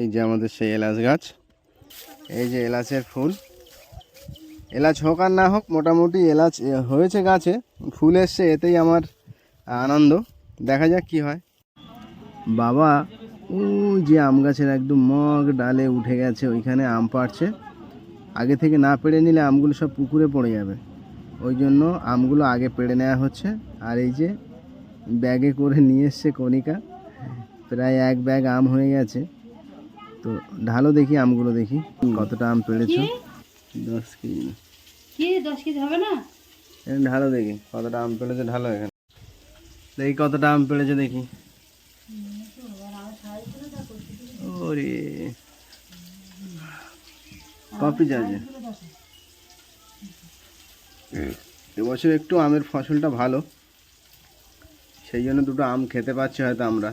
এই যে আমাদের সেই এলাচ গাছ। এই যে এলাচের ফুল। এলাচ হোক আর না হোক, মোটামুটি এলাচ হয়েছে গাছে। ফুল এসছে, এতেই আমার আনন্দ। দেখা যাক কি হয়। বাবা, ওই যে আম গাছের একদম মগ ডালে উঠে গেছে, ওইখানে আম পাড়ছে। আগে থেকে না পেড়ে নিলে আমগুলো সব পুকুরে পড়ে যাবে। ওই জন্য আমগুলো আগে পেড়ে নেওয়া হচ্ছে। আর এই যে ব্যাগে করে নিয়ে এসছে কণিকা। প্রায় এক ব্যাগ আম হয়ে গেছে। তো ঢালো দেখি আমগুলো দেখি। কতটা আম পেড়েছো? দশ কেজি। কি? দশ কেজি হবে না? ঢালো দেখি কতটা আম পেড়েছে ঢালো এখানে দেখি কতটা আম পেড়েছে দেখি। ওরে। কপি আছে এবছর একটু আমের ফসলটা ভালো সেই জন্য দুটো আম খেতে পাচ্ছি হয়তো আমরা।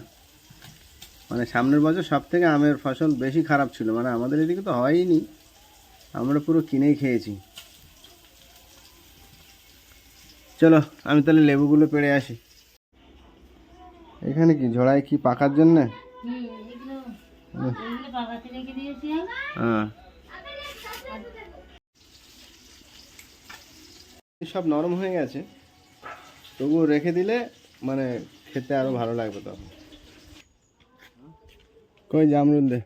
মানে সামনের বছর সব থেকে আমের ফসল বেশি খারাপ ছিল। মানে আমাদের এদিকে তো হয়নি। আমরা পুরো কিনেই খেয়েছি। চলো, আমি তাহলে লেবুগুলো পেড়ে আসি। এখানে কি, ঝোড়ায় কি পাকার জন্যে? হ্যাঁ। সব নরম হয়ে গেছে। তবুও রেখে দিলে মানে খেতে আরও ভালো লাগবে তখন। কই জামরুল দে।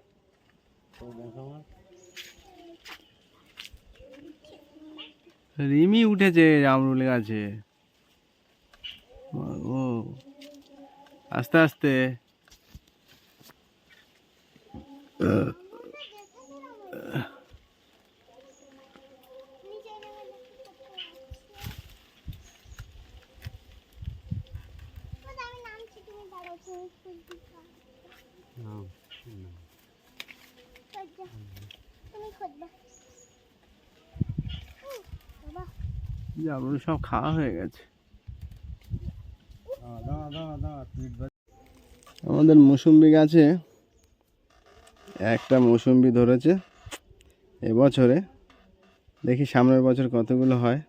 রিমি উঠেছে জামরুল গাছে ও আস্তে আস্তে। জামরুল সব খাওয়া হয়ে গেছে। আমাদের মৌসুম্বি গাছে একটা মৌসুম্বি ধরেছে এবছরে। দেখি সামনের বছর কতগুলো হয়।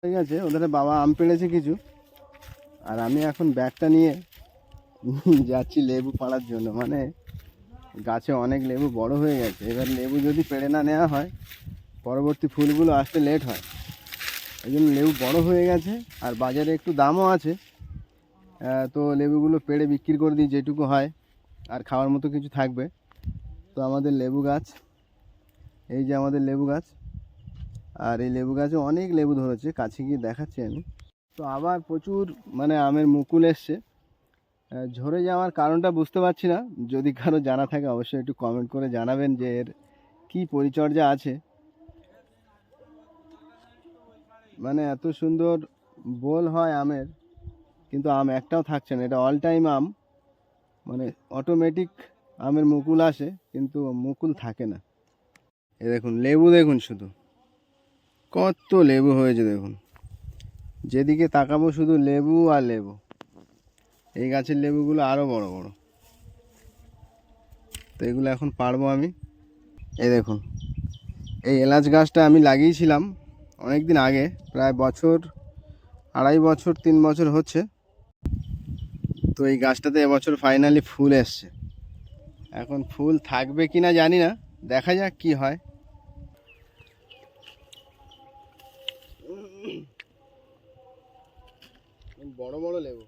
ঠিক আছে, ওদের বাবা আম পেড়েছে কিছু। আর আমি এখন ব্যাগটা নিয়ে যাচ্ছি লেবু পাড়ার জন্য। মানে গাছে অনেক লেবু বড় হয়ে গেছে। এবার লেবু যদি পেড়ে না নেওয়া হয়, পরবর্তী ফুলগুলো আসতে লেট হয়। এই জন্য লেবু বড় হয়ে গেছে, আর বাজারে একটু দামও আছে। তো লেবুগুলো পেড়ে বিক্রি করে দিই যেটুকু হয়, আর খাওয়ার মতো কিছু থাকবে। তো আমাদের লেবু গাছ, এই যে আমাদের লেবু গাছ, আর এই লেবু গাছে অনেক লেবু ধরেছে, কাছে গিয়ে দেখাচ্ছি আমি। তো আবার প্রচুর মানে আমের মুকুল এসছে। ঝরে যাওয়ার কারণটা বুঝতে পারছি না। যদি কারও জানা থাকে, অবশ্যই একটু কমেন্ট করে জানাবেন যে এর কী পরিচর্যা আছে। মানে এত সুন্দর বোল হয় আমের, কিন্তু আম একটাও থাকছে না। এটা অল টাইম আম। মানে অটোমেটিক আমের মুকুল আসে, কিন্তু মুকুল থাকে না। এ দেখুন, লেবু দেখুন শুধু। কত লেবু হয়েছে দেখুন। যেদিকে তাকাবো শুধু লেবু আর লেবু। এই গাছের লেবুগুলো আরও বড় বড়। তো এগুলো এখন পারব আমি। এই দেখুন, এই এলাচ গাছটা আমি লাগিয়েছিলাম অনেক দিন আগে, প্রায় বছর, আড়াই বছর, তিন বছর হচ্ছে। তো এই গাছটাতে এবছর ফাইনালি ফুল এসছে। এখন ফুল থাকবে কি না জানি না, দেখা যাক কি হয়। বড় বড় লেবু।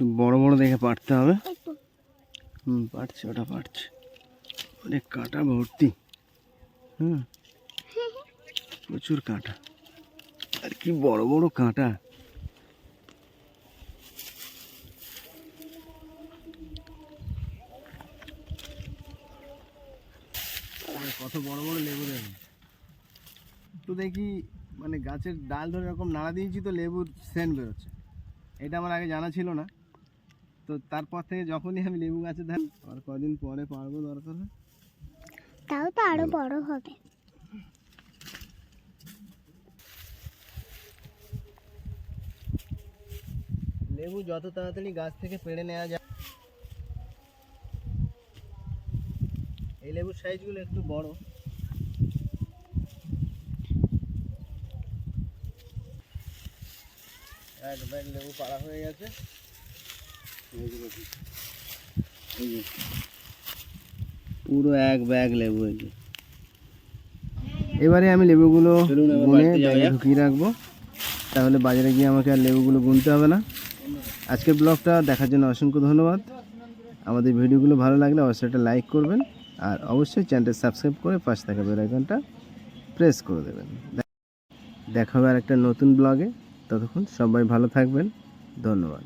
একটু বড় বড় দেখে পারতে হবে। হুম পারছে ওটা পারছে। অনেক কাঁটা ভর্তি। হুম। প্রচুর কাঁটা। আর কি বড় বড় কাঁটা। কত বড় বড় লেবু দেখুন তো দেখি মানে গাছের ডাল ধরে এরকম নাড়া দিয়েছি তো লেবুর সেন্ট বেরোচ্ছে। এটা আমার আগে জানা ছিল না। তো তারপর থেকে যখনই আমি লেবু গাছে ধান আর কদিন পরে পারব দরকার তাও তো আরও বড় হবে। লেবু যত তাড়াতাড়ি গাছ থেকে পেড়ে নেওয়া যায় এই লেবুর সাইজগুলো একটু বড়। একবার লেবু পাড়া হয়ে গেছে। পুরো এক ব্যাগ লেবু এবারে আমি লেবুগুলো গুনে ব্যাগে ঢুকিয়ে রাখব। তাহলে বাজারে গিয়ে আমাকে আর লেবুগুলো গুনতে হবে না। আজকের ব্লগটা দেখার জন্য অসংখ্য ধন্যবাদ। আমাদের ভিডিওগুলো ভালো লাগলে অবশ্যই একটা লাইক করবেন আর অবশ্যই চ্যানেলটা সাবস্ক্রাইব করে পাশে থাকা বেল আইকনটা প্রেস করে দেবেন। দেখা হবে আর একটা নতুন ব্লগে ততক্ষণ সবাই ভালো থাকবেন। ধন্যবাদ।